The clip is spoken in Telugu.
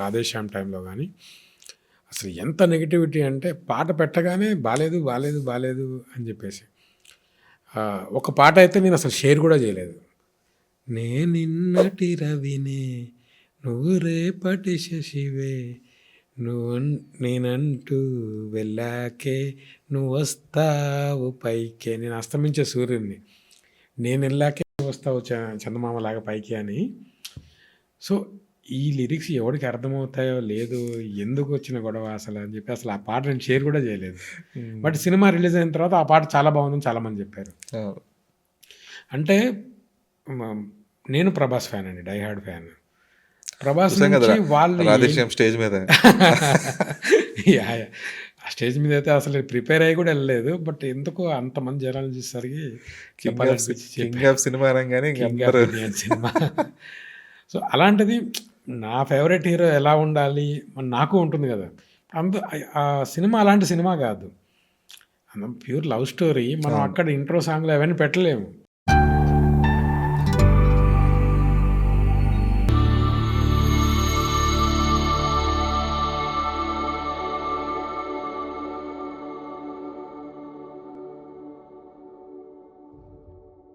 రాధేశ్యామ్ టైంలో కానీ అసలు ఎంత నెగిటివిటీ అంటే పాట పెట్టగానే బాలేదు బాలేదు బాలేదు అని చెప్పేసి. ఒక పాట అయితే నేను అసలు షేర్ కూడా చేయలేదు. నే నిన్నటి రవినే నువ్వు రేపటి శశివే నువ్వు నేనంటూ వెళ్ళాకే నువ్వు వస్తావు పైకే. నేను అస్తమించే సూర్యుడిని. నేను వెళ్ళాకే నువ్వు వస్తావు చందమామ లాగా పైకి అని. సో ఈ లిరిక్స్ ఎవరికి అర్థమవుతాయో లేదు ఎందుకు వచ్చిన గొడవ అసలు అని చెప్పి అసలు ఆ పాట నేను షేర్ కూడా చేయలేదు. బట్ సినిమా రిలీజ్ అయిన తర్వాత ఆ పాట చాలా బాగుందని చాలామంది చెప్పారు. అంటే నేను ప్రభాస్ ఫ్యాన్ అండి డై హార్డ్ ఫ్యాన్. ప్రభాస్ వాళ్ళు స్టేజ్ మీద. ఆ స్టేజ్ మీద అయితే అసలు ప్రిపేర్ అయ్యి కూడా వెళ్ళలేదు బట్ ఎందుకో అంతమంది జనాలు చూసేసరికి చెప్పాలనిపించి కింగ్ ఆఫ్ సినిమా అనగానే సినిమా. సో అలాంటిది నా ఫేవరెట్ హీరో ఎలా ఉండాలి? నాకు ఉంటుంది కదా. అంత ఆ సినిమా అలాంటి సినిమా కాదు. ప్యూర్ లవ్ స్టోరీ మనం అక్కడ ఇంట్రో సాంగ్లు అవన్నీ పెట్టలేము.